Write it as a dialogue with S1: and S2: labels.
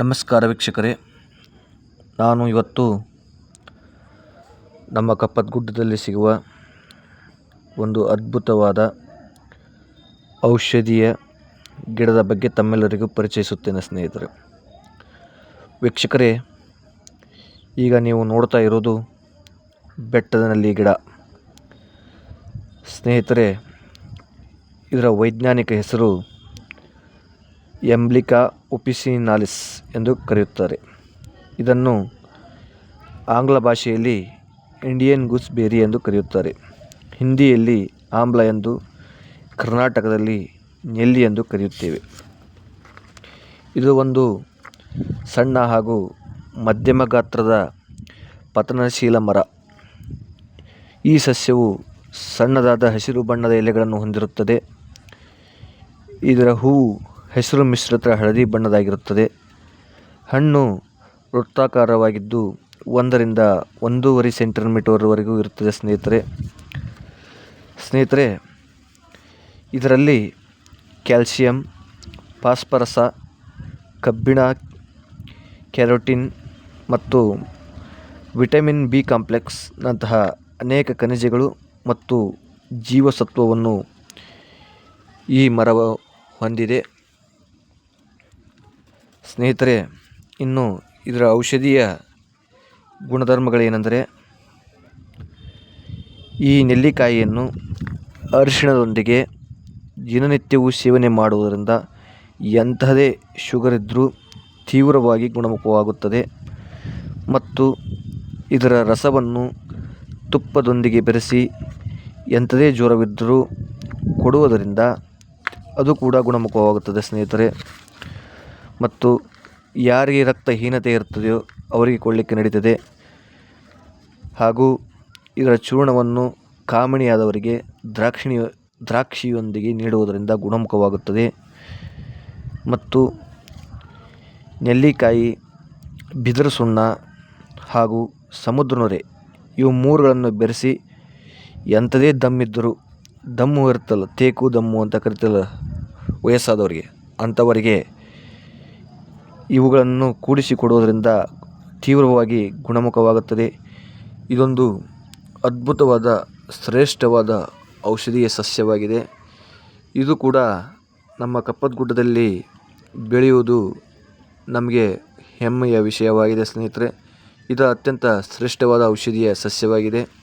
S1: ನಮಸ್ಕಾರ ವೀಕ್ಷಕರೇ. ನಾನು ಇವತ್ತು ನಮ್ಮ ಕಪ್ಪತ್ಗುಡ್ಡದಲ್ಲಿ ಸಿಗುವ ಒಂದು ಅದ್ಭುತವಾದ ಔಷಧೀಯ ಗಿಡದ ಬಗ್ಗೆ ತಮ್ಮೆಲ್ಲರಿಗೂ ಪರಿಚಯಿಸುತ್ತೇನೆ ಸ್ನೇಹಿತರೆ. ವೀಕ್ಷಕರೇ, ಈಗ ನೀವು ನೋಡ್ತಾ ಇರೋದು ಬೆಟ್ಟದ ನಲ್ಲಿ ಗಿಡ. ಸ್ನೇಹಿತರೆ, ಇದರ ವೈಜ್ಞಾನಿಕ ಹೆಸರು ಎಂಬ್ಲಿಕಾ ಒಪಿಸಿನಾಲಿಸ್ ಎಂದು ಕರೆಯುತ್ತಾರೆ. ಇದನ್ನು ಆಂಗ್ಲ ಭಾಷೆಯಲ್ಲಿ ಇಂಡಿಯನ್ ಗೂಸ್ಬೆರಿ ಎಂದು ಕರೆಯುತ್ತಾರೆ. ಹಿಂದಿಯಲ್ಲಿ ಆಮ್ಲ ಎಂದು, ಕರ್ನಾಟಕದಲ್ಲಿ ನೆಲ್ಲಿ ಎಂದು ಕರೆಯುತ್ತೇವೆ. ಇದು ಒಂದು ಸಣ್ಣ ಹಾಗೂ ಮಧ್ಯಮ ಗಾತ್ರದ ಪತನಶೀಲ ಮರ. ಈ ಸಸ್ಯವು ಸಣ್ಣದಾದ ಹಸಿರು ಬಣ್ಣದ ಎಲೆಗಳನ್ನು ಹೊಂದಿರುತ್ತದೆ. ಇದರ ಹೂವು ಹಸಿರು ಮಿಶ್ರಿತ ಹಳದಿ ಬಣ್ಣದಾಗಿರುತ್ತದೆ. ಹಣ್ಣು ವೃತ್ತಾಕಾರವಾಗಿದ್ದು ಒಂದರಿಂದ ಒಂದೂವರೆ ಸೆಂಟಿಮೀಟರ್ವರೆಗೂ ಇರುತ್ತದೆ ಸ್ನೇಹಿತರೆ. ಸ್ನೇಹಿತರೆ, ಇದರಲ್ಲಿ ಕ್ಯಾಲ್ಸಿಯಂ, ಫಾಸ್ಫರಸ, ಕಬ್ಬಿಣ, ಕ್ಯಾರೋಟಿನ್ ಮತ್ತು ವಿಟಮಿನ್ ಬಿ ಕಾಂಪ್ಲೆಕ್ಸ್ನಂತಹ ಅನೇಕ ಖನಿಜಗಳು ಮತ್ತು ಜೀವಸತ್ವವನ್ನು ಈ ಮರವು ಹೊಂದಿದೆ. ಸ್ನೇಹಿತರೆ, ಇನ್ನು ಇದರ ಔಷಧೀಯ ಗುಣಧರ್ಮಗಳೇನೆಂದರೆ ಈ ನೆಲ್ಲಿಕಾಯಿಯನ್ನು ಅರಿಶಿಣದೊಂದಿಗೆ ದಿನನಿತ್ಯವೂ ಸೇವನೆ ಮಾಡುವುದರಿಂದ ಎಂಥದೇ ಶುಗರ್ ಇದ್ದರೂ ತೀವ್ರವಾಗಿ ಗುಣಮುಖವಾಗುತ್ತದೆ ಮತ್ತು ಇದರ ರಸವನ್ನು ತುಪ್ಪದೊಂದಿಗೆ ಬೆರೆಸಿ ಎಂಥದೇ ಜ್ವರವಿದ್ದರೂ ಕೊಡುವುದರಿಂದ ಅದು ಕೂಡ ಗುಣಮುಖವಾಗುತ್ತದೆ ಸ್ನೇಹಿತರೆ. ಮತ್ತು ಯಾರಿಗೆ ರಕ್ತಹೀನತೆ ಇರುತ್ತದೆಯೋ ಅವರಿಗೆ ಕೊಡಲಿಕ್ಕೆ ನಡೀತದೆ. ಹಾಗೂ ಇದರ ಚೂರ್ಣವನ್ನು ಕಾಮಿಣಿಯಾದವರಿಗೆ ದ್ರಾಕ್ಷಿಣಿ, ದ್ರಾಕ್ಷಿಯೊಂದಿಗೆ ನೀಡುವುದರಿಂದ ಗುಣಮುಖವಾಗುತ್ತದೆ. ಮತ್ತು ನೆಲ್ಲಿಕಾಯಿ ಬಿದಿರು ಸುಣ್ಣ ಹಾಗೂ ಸಮುದ್ರ ನೊರೆ ಇವು ಮೂರುಗಳನ್ನು ಬೆರೆಸಿ ಎಂಥದೇ ದಮ್ಮಿದ್ದರೂ ದಮ್ಮು ಇರುತ್ತಲ್ಲ, ತೇಕು ದಮ್ಮು ಅಂತ ಕರಿತಲ್ಲ ವಯಸ್ಸಾದವರಿಗೆ, ಅಂಥವರಿಗೆ ಇವುಗಳನ್ನು ಕೂಡಿಸಿ ಕೊಡುವುದರಿಂದ ತೀವ್ರವಾಗಿ ಗುಣಮುಖವಾಗುತ್ತದೆ. ಇದೊಂದು ಅದ್ಭುತವಾದ, ಶ್ರೇಷ್ಠವಾದ ಔಷಧೀಯ ಸಸ್ಯವಾಗಿದೆ. ಇದು ಕೂಡ ನಮ್ಮ ಕಪ್ಪತಗುಡ್ಡದಲ್ಲಿ ಬೆಳೆಯುವುದು ನಮಗೆ ಹೆಮ್ಮೆಯ ವಿಷಯವಾಗಿದೆ ಸ್ನೇಹಿತರೆ. ಇದು ಅತ್ಯಂತ ಶ್ರೇಷ್ಠವಾದ ಔಷಧೀಯ ಸಸ್ಯವಾಗಿದೆ.